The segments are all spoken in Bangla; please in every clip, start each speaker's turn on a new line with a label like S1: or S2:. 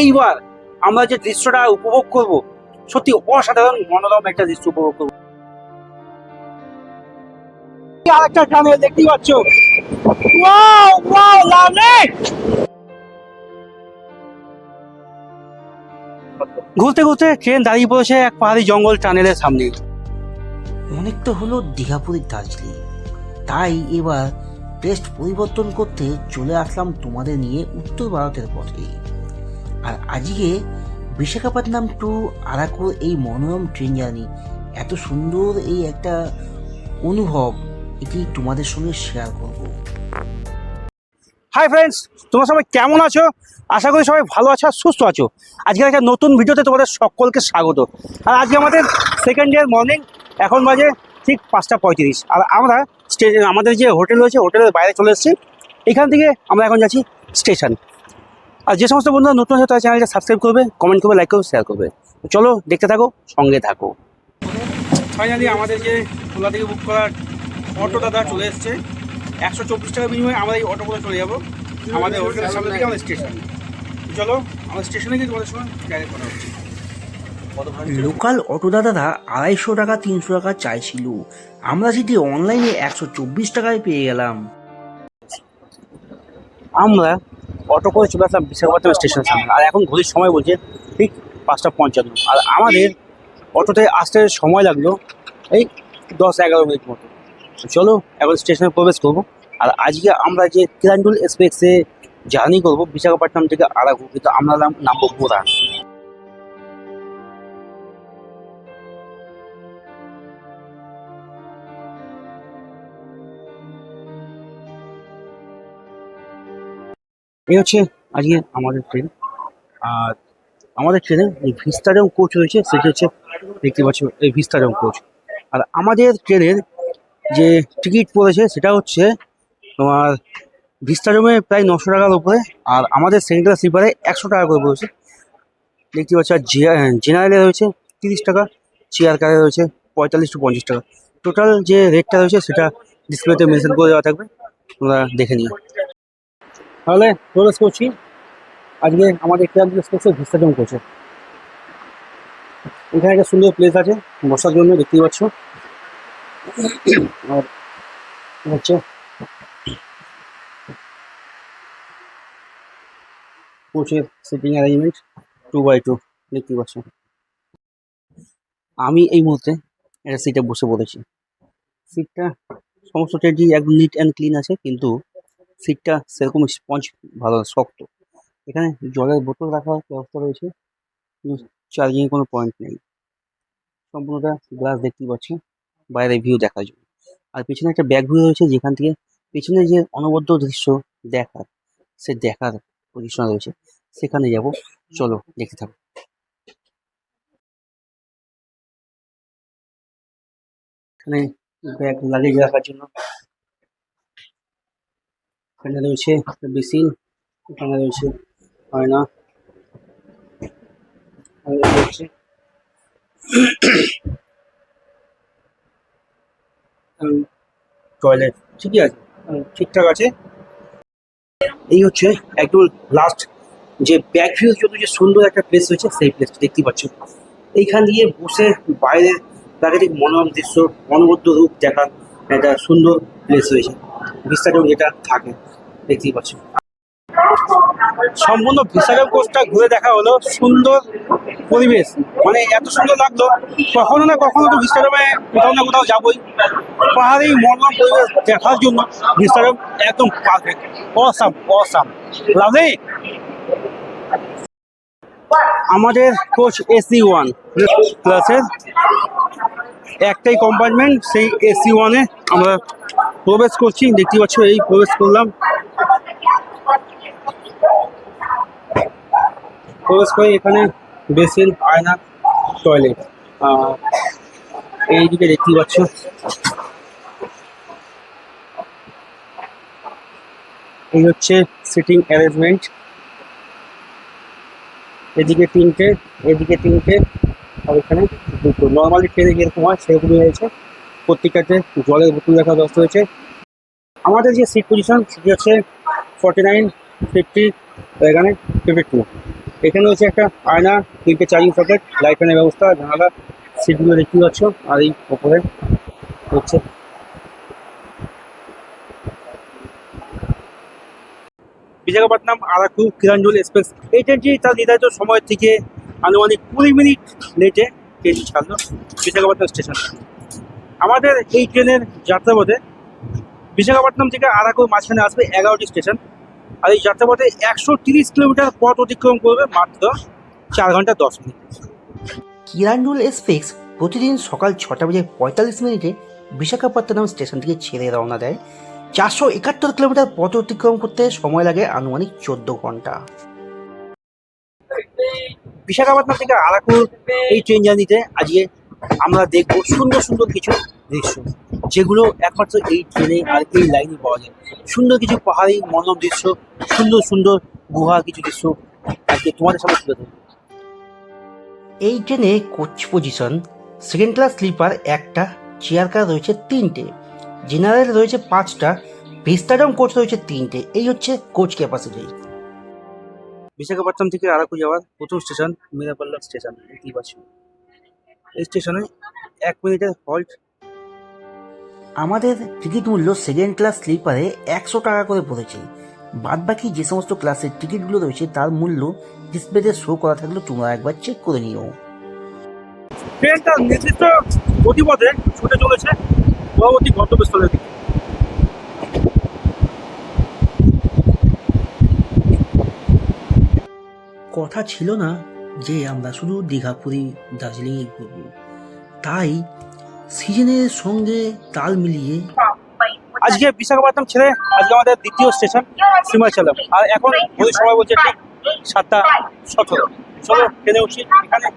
S1: এইবার আমরা যে দৃশ্যটা উপভোগ করব, সত্যি অসাধারণ মনোরম একটা দৃশ্য উপভোগ করব। আরেকটা টানেল দেখতেই পাচ্ছ। ঘুরতে ঘুরতে ট্রেন দাঁড়িয়ে পড়েছে এক পাহাড়ি জঙ্গল টানেলের সামনে।
S2: অনেক তো হলো দীঘাপুরীর দার্জিলিং। তাই এবার টেস্ট পরিবর্তন করতে চলে আসলাম তোমাদের নিয়ে উত্তর ভারতের পথে। আর আজকে বিশাখাপত্তনম টু আরাকুর এই মনোরম ট্রেন জার্নি, এত সুন্দর এই একটা অনুভব, এটি তোমাদের সঙ্গে শেয়ার করব।
S1: হাই ফ্রেন্ডস তোমরা সবাই কেমন আছো? আশা করি সবাই ভালো আছো আর সুস্থ আছো। আজকে একটা নতুন ভিডিওতে তোমাদের সকলকে স্বাগত। আর আজকে আমাদের সেকেন্ড ইয়ার মর্নিং এখন বাজে ঠিক পাঁচটা পঁয়ত্রিশ। আর আমরা স্টেশন আমাদের যে হোটেল রয়েছে হোটেলের বাইরে চলে এসেছি। এখান থেকে আমরা এখন যাচ্ছি স্টেশন আর যে সমস্ত বন্ধুরা নতুন আছে তারা চ্যানেলটা সাবস্ক্রাইব করবে কমেন্ট করবে লাইক করবে শেয়ার করবে। চলো দেখতে থাকো সঙ্গে থাকো। ফাইনালি আমাদের যে ওলা থেকে বুক করার অটো দাদা চলে এসছে। একশো চব্বিশ টাকা বিনিময়ে আমরা এই অটো করে চলে যাব। আমাদের হোটেলের সামনে থেকে আমাদের স্টেশন চলো আমাদের স্টেশনে গিয়ে তোমাদের সঙ্গে ডাইরেক্ট করা হচ্ছে
S2: লোকাল অটো দাদারা আড়াইশো টাকা তিনশো টাকা চাইছিল। আমরা সেটি অনলাইনে একশো চব্বিশ টাকায় পেয়ে গেলাম।
S1: আমরা অটো করে চলে আসলাম বিশাখাপত্তনম স্টেশনের সামনে। আর এখন ঘড়ির সময় বলছে ঠিক পাঁচটা পঞ্চান্ন। আর আমাদের অটোতে আসতে সময় লাগল এই দশ এগারো মিনিট মতো। চলো এখন স্টেশনে প্রবেশ করব। আর আজকে আমরা যে কিরান্ডুল এক্সপ্রেসে জার্নি করব বিশাখাপট্টনম থেকে আরাকু কিন্তু আমরা নাম নামবো বোরা এই হচ্ছে আজকে আমাদের ট্রেন আর আমাদের ট্রেনে যে ভিস্তাডম কোচ রয়েছে, সেটি হচ্ছে দেখতে পাচ্ছ এই ভিস্তাডম কোচ আর আমাদের ট্রেনের যে টিকিট পড়েছে, সেটা হচ্ছে তোমার ভিস্তাডমে প্রায় নশো টাকার উপরে, আর আমাদের সেন্ট্রাল স্লিপারে একশো টাকা করে পড়েছে। দেখতে পাচ্ছ, আর জেনারেলে রয়েছে তিরিশ টাকা চেয়ার কারে রয়েছে পঁয়তাল্লিশ টু পঞ্চাশ টাকা। টোটাল যে রেটটা রয়েছে, সেটা ডিসপ্লেতে মেনশন করে দেওয়া থাকবে, তোমরা দেখে নিও। তাহলে প্রবেশ করছি। আজকে আমাদের ক্যাম্প এক্সপ্রেসে ভিস্তাডম করছে। এখানে একটা সুন্দর প্লেস আছে, বসার জন্য দেখতেই পাচ্ছ। আর হচ্ছে কোচের seating arrangement two by two দেখতেই পাচ্ছ। আমি এই মুহূর্তে একটা সিটে বসে পড়েছি। সিটটা সমস্ত ট্রেনটি একদম নিট অ্যান্ড ক্লিন আছে, কিন্তু সিটটা সেরকম স্পঞ্জ ভালো শক্ত। এখানে জলের বোতল রাখার ব্যবস্থা রয়েছে চার্জিংয়ে কোনো পয়েন্ট নেই। সম্পূর্ণটা গ্লাস দেখতেই পাচ্ছি বাইরে ভিউ দেখার জন্য। আর পিছনে একটা ব্যাক ভিউ রয়েছে, যেখান থেকে পিছনে যে অনবদ্য দৃশ্য দেখার, সে দেখার পজিশন রয়েছে। সেখানে যাব, চলো দেখতে থাকো। এখানে ব্যাগ লাগেজ রাখার জন্য এখানে রয়েছে বেসিন এখানে রয়েছে আয়না হচ্ছে টয়লেট ঠিকই আছে ঠিকঠাক আছে। এই হচ্ছে একদম লাস্ট যে ব্যাক ভিউর জন্য যে সুন্দর একটা প্লেস রয়েছে সেই প্লেসটা দেখতেই পাচ্ছ। এইখান দিয়ে বসে বাইরে প্রাকৃতিক মনোরম দৃশ্য, অনবদ্য রূপ দেখার একটা সুন্দর প্লেস রয়েছে বিস্তারিত যেটা থাকে। দেখতেই পাচ্ছ। সম্পূর্ণ বিশালম কোর্সটা ঘুরে দেখা হলো। সুন্দর পরিবেশ। মানে এত সুন্দর লাগল। কখনো না কখনো তো বিস্তারমে কোথাও না কোথাও যাবোই। পাহাড়ি মনোরম পরিবেশ দেখার জন্য বিস্তারম একদম পারফেক্ট অসাম অসাম লাভলি আমাদের কোচ এসি ওয়ান ক্লাসের একটাই কম্পার্টমেন্ট সেই এসি ওয়ানে আমরা প্রবেশ করছি। দেখতে পাচ্ছ, এই প্রবেশ করলাম। প্রবেশ করে এখানে বেসিন, আয়না, টয়লেট। এইদিকে দেখতে পাচ্ছ। এই হচ্ছে সিটিং অ্যারেঞ্জমেন্ট এদিকে তিনটে এদিকে তিনটে, আর এখানে দুটো। নর্মালি ট্রেনে যেরকম হয়, সেরকমই হয়েছে। প্রত্যেকটাতে জলের বোতল রাখার ব্যবস্থা হয়েছে। আমাদের যে সিট পজিশন সেটি হচ্ছে ফর্টি নাইন ফিফটি এখানে ফিফটি টু এখানে হচ্ছে একটা আয়না, তিনটে চার্জিং সকেট লাইট ফ্যানের ব্যবস্থা, জানালা সিটগুলো দেখতে পাচ্ছ, আর এই ওপরে হচ্ছে বিশাখাপট্টনম আরাকু কিরাঞ্জল এক্সপ্রেস। এই ট্রেনটি তার নির্ধারিত সময় থেকে আনুমানিক কুড়ি মিনিট লেটে ট্রেনটি ছাড়লো বিশাখাপট্টনম স্টেশন আমাদের এই ট্রেনের যাত্রাপথে বিশাখাপট্টনম থেকে আরাকুর মাঝখানে আসবে এগারোটি স্টেশন আর এই যাত্রাপথে একশো তিরিশ কিলোমিটার পথ অতিক্রম করবে মাত্র চার ঘণ্টা দশ মিনিট।
S2: কিরান্ডুল এক্সপ্রেস প্রতিদিন সকাল ছটা বেজে পঁয়তাল্লিশ মিনিটে বিশাখাপত্তনম স্টেশন থেকে ছেড়ে রওনা দেয়। চারশো একাত্তর কিলোমিটার পথ অতিক্রম করতে সময় লাগে আনুমানিক চোদ্দ ঘণ্টা।
S1: বিশাখাপত্তনম থেকে আরাকুর এই ট্রেন জার্নিতে আজকে আমরা দেখব সুন্দর সুন্দর কিছু দৃশ্য। যেগুলো একমাত্র এই ট্রেনে আর এই লাইনে পাওয়া যায়। সুন্দর কিছু পাহাড়ি মনোরম দৃশ্য সুন্দর সুন্দর গুহা কিছু দৃশ্য আজকে তোমাদের সামনে তুলে ধরবো।
S2: এই ট্রেনে coach position second class sleeper একটা চেয়ার কার রয়েছে তিনটে জেনারেল রয়েছে পাঁচটা ভিস্তাডম কোচ রয়েছে তিনটে এই হচ্ছে কোচ ক্যাপাসিটি
S1: বিশাখাপট্টনম থেকে আরাকু যাওয়ার প্রথম স্টেশন মিরাপাল্লা স্টেশন দেখতেই পাচ্ছ এই স্টেশনে এক মিনিটের হল্ট
S2: আমাদের টিকিট মূল্য সেকেন্ড ক্লাস স্লিপারে একশো টাকা করে পড়েছে। বাদ বাকি যে সমস্ত ক্লাসের টিকিটগুলো রয়েছে তার মূল্য ডিসপ্লেতে শো করা থাকলে তোমরা একবার চেক করে নিও।
S1: ট্রেনটা নির্দিষ্ট গতিপথে ছুটে চলেছে পরবর্তী গন্তব্যস্থলের দিকে।
S2: কথা ছিল না যে আমরা শুধু দীঘা পুরী দার্জিলিংয়ে ঘুরবো। তাই সিজনের সঙ্গে তাল মিলিয়ে
S1: আজকে বিশাখাপট্টনম ছেড়ে আজকে আমাদের দ্বিতীয় স্টেশন সীমাচলম আর এখন ওই সময় বলছে ঠিক সাতটা সতেরো। চলো ট্রেনে উঠছি এখানে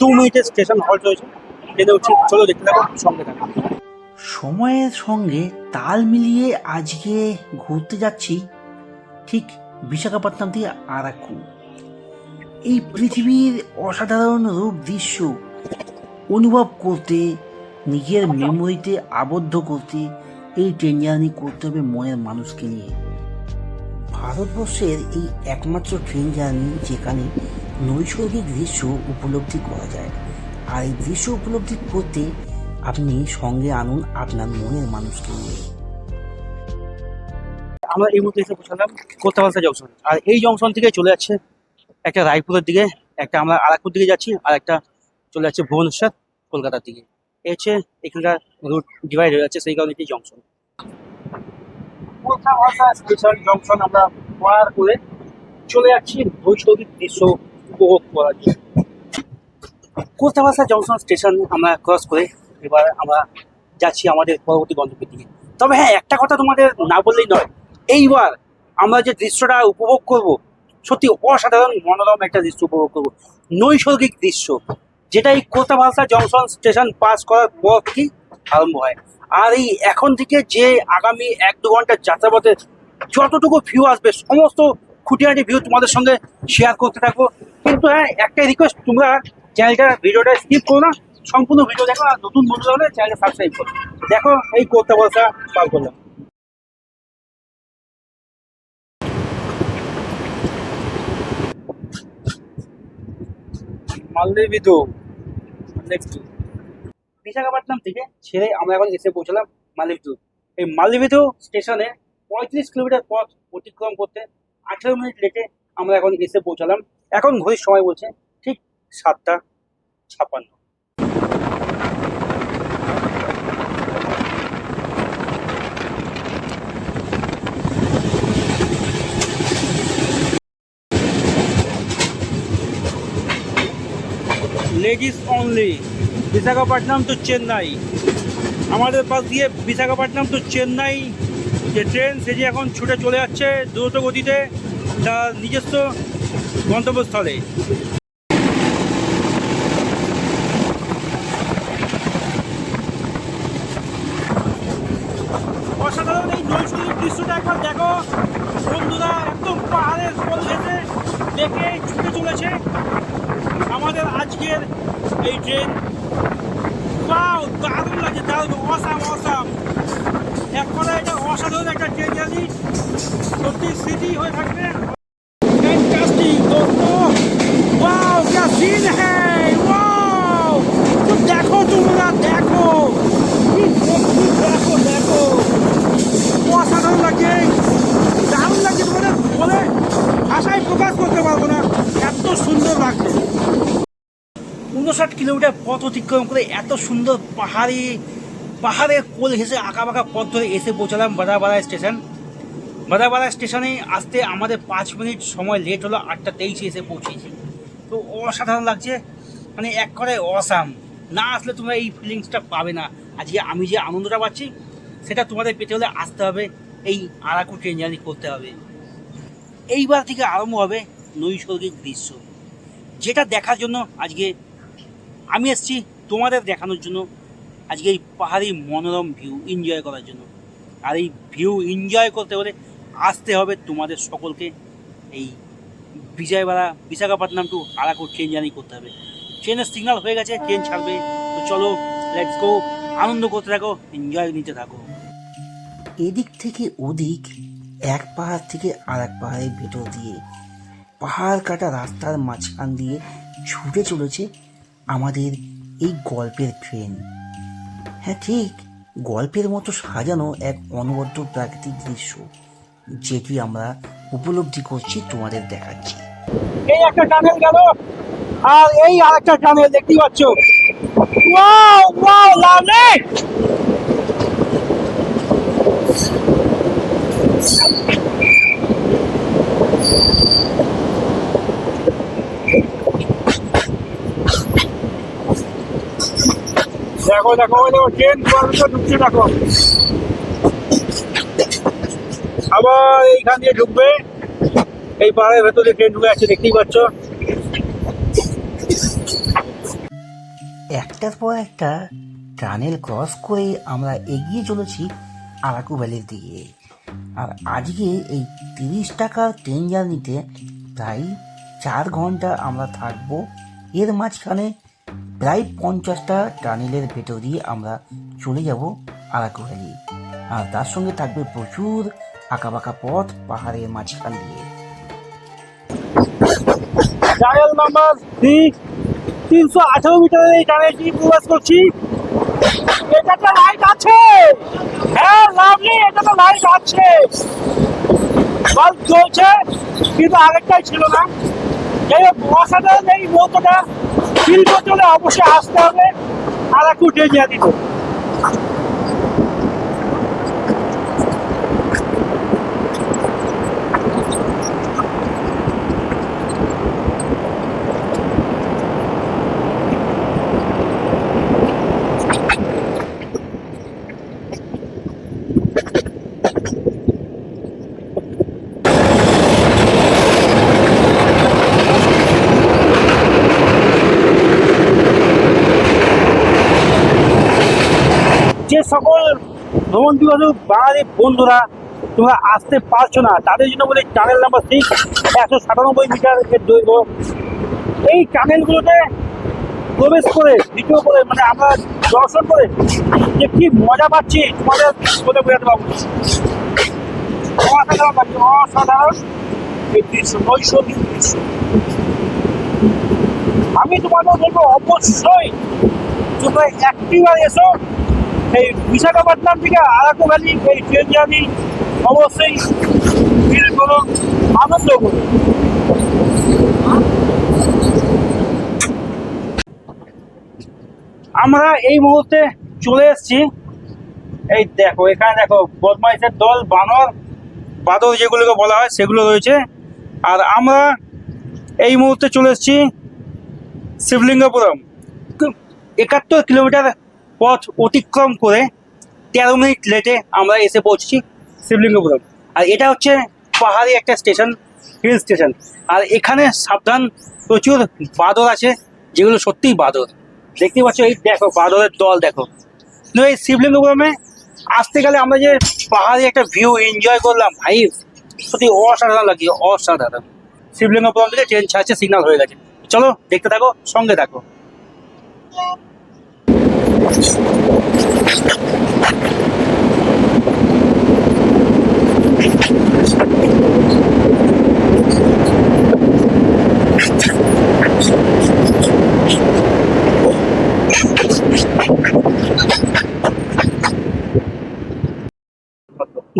S1: দু মিনিটের স্টেশন হল্ট রয়েছে। ট্রেনে উঠছি চলো দেখতে থাকো সঙ্গে থাকো।
S2: সময়ের সঙ্গে তাল মিলিয়ে আজকে ঘুরতে যাচ্ছি ঠিক বিশাখাপট্টনম থেকে আরাকু এই পৃথিবীর অসাধারণ রূপ দৃশ্য অনুভব করতে নিজের মেমোরিতে আবদ্ধ করতে এই ট্রেন জার্নি করতে হবে মনের মানুষকে নিয়ে। ভারতবর্ষের এই একমাত্র ট্রেন জার্নি যেখানে নৈসর্গিক দৃশ্য উপলব্ধি করা যায়। আর এই দৃশ্য উপলব্ধি করতে আপনি সঙ্গে আনুন আপনার মনের মানুষকে নিয়ে।
S1: আমরা এই মুহূর্তে এসে পৌঁছালাম কোথাবাসা জংশন আর এই জংশন থেকে চলে যাচ্ছে একটা রায়পুরের দিকে, একটা আমরা আরাকপুর দিকে যাচ্ছি, আর একটা চলে যাচ্ছে ভুবনেশ্বর, কলকাতার দিকে। এই হচ্ছে এখানকার রুট ডিভাইড হয়ে যাচ্ছে সেই কারণে এই জংশন স্পেশাল জংশন আমরা পার করে চলে যাচ্ছি নৈসর্গিক দৃশ্য উপভোগ করার জন্য। কোথাবাসা জংশন স্টেশন আমরা ক্রস করে এবার আমরা যাচ্ছি আমাদের পরবর্তী গন্তব্যের দিকে। তবে হ্যাঁ একটা কথা তোমাদের না বললেই নয়। এইবার আমরা যে দৃশ্যটা উপভোগ করব সত্যি অসাধারণ মনোরম একটা দৃশ্য উপভোগ করব। নৈসর্গিক দৃশ্য। যেটা এই কোতাভাষা জংশন স্টেশন পাস করার পর থেকেই আরম্ভ হয়। আর এই এখন থেকে যে আগামী এক দু ঘণ্টার যাত্রাপথে যতটুকু ভিউ আসবে, সমস্ত খুঁটিনাটি ভিউ তোমাদের সঙ্গে শেয়ার করতে থাকব। কিন্তু হ্যাঁ একটাই রিকোয়েস্ট তোমরা চ্যানেলটা ভিডিওটা স্কিপ করো না। সম্পূর্ণ ভিডিও দেখো আর নতুন বন্ধু হলে চ্যানেলটা সাবস্ক্রাইব করো। দেখো এই কোতাভাষা পার করলাম নেক্সট বিশাখাপট্টনম থেকে ছেড়ে আমরা এখন এসে পৌঁছলাম মালদেবিদু এই মালদেবিদু স্টেশনে পঁয়ত্রিশ কিলোমিটার পথ অতিক্রম করতে আঠেরো মিনিট লেটে আমরা এখন এসে পৌঁছালাম। এখন ঘড়ির সময় বলছে ঠিক সাতটা ছাপ্পান্ন ladies only Visakhapatnam to Chennai আমাদের পাশ দিয়ে বিশাখাপট্টনম টু চেন্নাই যে ট্রেন সেটি এখন ছুটে চলে যাচ্ছে দ্রুত গতিতে তার নিজস্ব গন্তব্যস্থলে। অসাধারণ এই নৈসর্গিক দৃশ্যটা একবার দেখো। বন্ধুরা, একদম পাহাড়ের দেখে ছুটে চলেছে আমাদের আজকের এই ট্রেন ওয়াও দারুণ লাগছে, দারুণ অসাম অসাম এক কথা এটা অসাধারণ একটা ট্রেন জার্নি সত্যি স্মৃতি হয়ে থাকবে। উনষাট কিলোমিটার পথ অতিক্রম করে এত সুন্দর পাহাড়ি, পাহাড়ের কোল ঘেসে বাঁকা পথ ধরে এসে পৌঁছালাম বাদাবাড়া স্টেশন। বাদাবাড়া স্টেশনে আসতে আমাদের পাঁচ মিনিট সময় লেট হলো, আটটা তেইশে এসে পৌঁছেছি। তো অসাধারণ লাগছে মানে এক কথায় অসাম। না আসলে তোমরা এই ফিলিংসটা পাবে না। আজকে আমি যে আনন্দটা পাচ্ছি, সেটা তোমাদের পেতে হলে আসতে হবে, এই আরাকু ট্রেন জার্নি করতে হবে। এইবার থেকে আরম্ভ হবে নৈসর্গিক দৃশ্য। যেটা দেখার জন্য আজকে আমি এসেছি তোমাদের দেখানোর জন্য। আজকে এই পাহাড়ি মনোরম ভিউ এনজয় করার জন্য। আর এই ভিউ এনজয় করতে হলে আসতে হবে তোমাদের সকলকে। এই Vijayawada Visakhapatnam to Araku train journey করতে হবে। ট্রেনের সিগনাল হয়ে গেছে ট্রেন ছাড়বে। তো চলো লেটস গো আনন্দ করতে থাকো এনজয় নিতে থাকো।
S2: এদিক থেকে ওদিক, এক পাহাড় থেকে আর এক পাহাড়ের ভেতর দিয়ে পাহাড় কাটা রাস্তার মাঝখান দিয়ে ছুটে চলেছে আমাদের এই গল্পের ট্রেন হ্যাঁ ঠিক, গল্পের মতো সাজানো এক অনবদ্য প্রাকৃতিক দৃশ্য, যেটি আমরা উপলব্ধি করছি, তোমাদের দেখাচ্ছি।
S1: এই একটা টানেল গেল, আর এই আরেকটা টানেল দেখতেই পাচ্ছ। ওয়াও ওয়াও লাভলি দেখো দেখো, ওই দেখো ট্রেন ঢুকছে, দেখো। আবার এইখান দিয়ে ঢুকবে। এই পাহাড়ের ভেতরে ট্রেন ঢুকে আছে, দেখতেই পাচ্ছ।
S2: একটার পর একটা টানেল ক্রস করে আমরা এগিয়ে চলেছি আরাকু ভ্যালির দিকে। আর আজকে এই তিরিশ টাকার ট্রেন জার্নিতে প্রায় চার ঘণ্টা আমরা থাকব। এর মাঝখানে প্রায় পঞ্চাশটা টানেলের ভেতর দিয়ে আমরা চলে যাব আরাকু ভ্যালি আর তার সঙ্গে থাকবে প্রচুর আঁকাবাঁকা পথ পাহাড়ের মাঝখান দিয়ে।
S1: ডায়াল নাম্বার থ্রি তিনশো আঠারো মিটারের এই টানেলটি প্রবেশ করছি। এটা তো লাইট আছে। হ্যাঁ লাভলি এটা তো লাইট আছে। বাল্ব জ্বলছে কিন্তু আরেকটাই ছিল না। হোক অসাধারণ এই মুহূর্তটা ফিল চলে অবশ্যই আসতে হবে। আর একটু ডেজিয়া দিতে যে সকল ভ্রমণ বিভাগ বাঙালি বন্ধুরা তোমরা আসতে পারছ না। তাদের জন্য বলি টানেল নাম্বার সিক্স একশো সাতানব্বই মিটার এর দৈর্ঘ্য। এই টানেলগুলোতে প্রবেশ করে ভিডিও করে মানে আমরা দর্শন করে যে কি মজা পাচ্ছি, তোমাদের বলে বোঝাতে পারব অসাধারণ লাগছে, অসাধারণ এই আমি তোমাদের বলব, অবশ্যই তোমরা একটিবার এসো এই বিশাখাপত্তনম থেকে আরাকু ভ্যালি এই ট্রেন জার্নি অবশ্যই ফিল করো আনন্দ করো আমরা এই মুহূর্তে চলে এসেছি। এই দেখো, এখানে দেখো, বদমাইশের দল, বানর বাদর যেগুলোকে বলা হয়, সেগুলো রয়েছে। আর আমরা এই মুহূর্তে চলে এসেছি শিবলিঙ্গপুরম। একাত্তর কিলোমিটার পথ অতিক্রম করে তেরো মিনিট লেটে আমরা এসে পৌঁছেছি শিবলিঙ্গপুরম। আর এটা হচ্ছে পাহাড়ি একটা স্টেশন হিল স্টেশন আর এখানে সাবধান, প্রচুর বাদর আছে, যেগুলো সত্যিই বাদর। দেখতে পাচ্ছ, এই দেখো, বাদরের দল দেখো। কিন্তু এই শিবলিঙ্গপুরমে আসতে গেলে আমরা যে পাহাড়ি একটা ভিউ এনজয় করলাম, ভাই, সত্যি অসাধারণ লাগছে, অসাধারণ। শিবলিঙ্গপুরম থেকে ট্রেন ছাড়ছে সিগন্যাল হয়ে গেছে। চলো, দেখতে থাকো, সঙ্গে থাকো।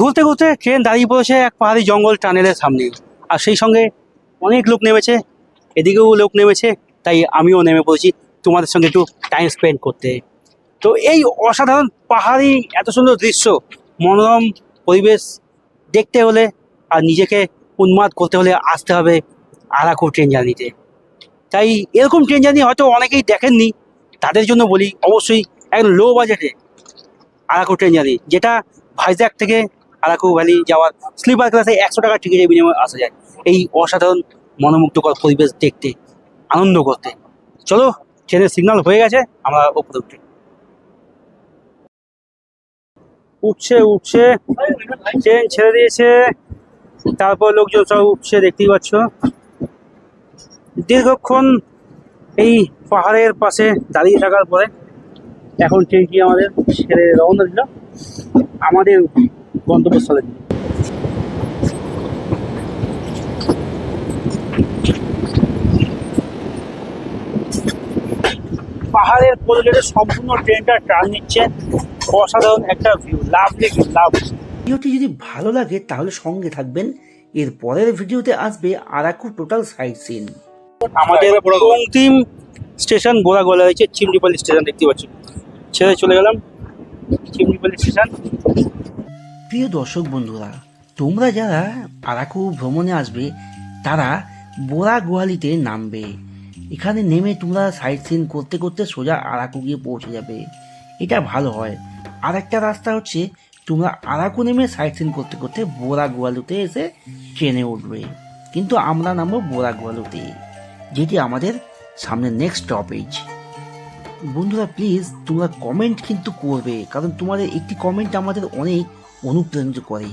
S1: ঘুরতে ঘুরতে ট্রেন দাঁড়িয়ে পড়েছে এক পাহাড়ি জঙ্গল টানেলের সামনে। আর সেই সঙ্গে অনেক লোক নেমেছে, এদিকেও লোক নেমেছে, তাই আমিও নেমে পড়েছি তোমাদের সঙ্গে একটু টাইম স্পেন্ড করতে। তো এই অসাধারণ পাহাড়ি, এত সুন্দর দৃশ্য, মনোরম পরিবেশ দেখতে হলে আর নিজেকে উন্মাদ করতে হলে আসতে হবে আরাকু ট্রেন জার্নিতে। তাই এরকম ট্রেন জার্নি হয়তো অনেকেই দেখেননি, তাদের জন্য বলি অবশ্যই একদম লো বাজেটে আরাকু ট্রেন জার্নি, যেটা ভাইজ্যাক থেকে আরাকু ভ্যালি যাওয়ার স্লিপার ক্লাসে একশো টাকার টিকিটের বিনিময়ে আসা যায়। এই অসাধারণ মনোমুগ্ধকর পরিবেশ দেখতে, আনন্দ করতে। চলো, ট্রেনের সিগন্যাল হয়ে গেছে, আমরা উপরে উঠছে উঠছে। ট্রেন ছেড়ে দিয়েছে। তারপর লোকজন সব উঠছে, দেখতেই পাচ্ছ। দীর্ঘক্ষণ এই পাহাড়ের পাশে দাঁড়িয়ে থাকার পরে এখন ট্রেনটি আমাদের ছেড়ে রওনা দিল। আমাদের গন্তব্যস্থলে। পাহাড়ের পরিবেশে সম্পূর্ণ ট্রেনটা টার্ন নিচ্ছে। অসাধারণ একটা ভিউ লাভলি ভিউ লাভ
S2: ভিডিওটি যদি ভালো লাগে তাহলে সঙ্গে থাকবেন। এর পরের ভিডিওতে আসবে আরাকু টোটাল সাইট সিন
S1: আমাদের অন্তিম স্টেশন গোড়াগোলা রয়েছে চিমডিপালি স্টেশন দেখতে পাচ্ছি। ছেড়ে চলে গেলাম চিমডিপালি স্টেশন
S2: প্রিয় দর্শক বন্ধুরা তোমরা যারা আরাকু ভ্রমণে আসবে তারা বোরা গোয়ালিতে নামবে। এখানে নেমে তোমরা সাইট সিন করতে করতে সোজা আরাকু গিয়ে পৌঁছে যাবে। এটা ভালো হয়। আর একটা রাস্তা হচ্ছে, তোমরা আরাকু নেমে সাইট সিন করতে করতে বোরা গোয়ালুতে এসে ট্রেনে উঠবে। কিন্তু আমরা নামবো বোরা গোয়ালুতে যেটি আমাদের সামনে নেক্সট স্টপেজ বন্ধুরা প্লিজ তোমরা কমেন্ট কিন্তু করবে, কারণ তোমাদের একটি কমেন্ট আমাদের অনেক অনুপ্রাণিত করে।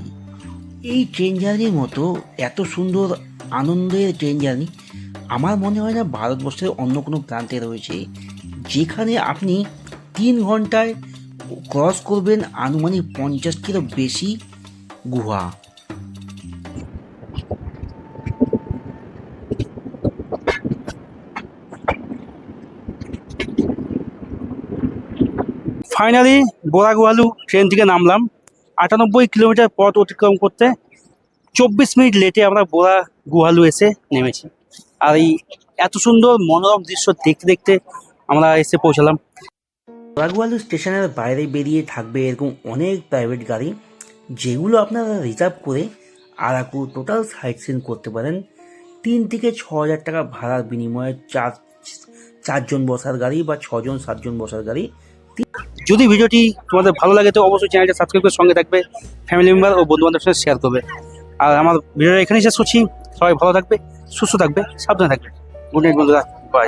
S2: এই ট্রেন জার্নির মতো এত সুন্দর আনন্দের ট্রেন জার্নি আমার মনে হয় না ভারতবর্ষের অন্য কোনো প্রান্তে রয়েছে, যেখানে আপনি তিন ঘন্টায় ক্রস করবেন আনুমানিক পঞ্চাশটিরও বেশি গুহা।
S1: ফাইনালি বোরাগুয়ালু ট্রেন থেকে নামলাম। আটানব্বই কিলোমিটার পথ অতিক্রম করতে চব্বিশ মিনিট লেটে আমরা বোরা গুহালু এসে নেমেছি। আর এই এত সুন্দর মনোরম দৃশ্য দেখতে দেখতে আমরা এসে পৌঁছালাম।
S2: রাগুয়ালু স্টেশনের বাইরে বেরিয়ে থাকবে এরকম অনেক প্রাইভেট গাড়ি, যেগুলো আপনারা রিজার্ভ করে আরাকু টোটাল সাইট সিন করতে পারেন। তিন থেকে ছ হাজার টাকা ভাড়ার বিনিময়ে চার, চারজন বসার গাড়ি বা ছজন, সাতজন বসার গাড়ি।
S1: যদি ভিডিওটি তোমাদের ভালো লাগে তো অবশ্যই চ্যানেলটা সাবস্ক্রাইব করে সঙ্গে থাকবে ফ্যামিলি মেম্বার ও বন্ধু বান্ধবের সাথে শেয়ার করবে। আর আমার ভিডিওটা এখানেই শেষ করছি। সবাই ভালো থাকবে, সুস্থ থাকবে, সাবধানে থাকবে। গুড নাইট বন্ধুরা। বাই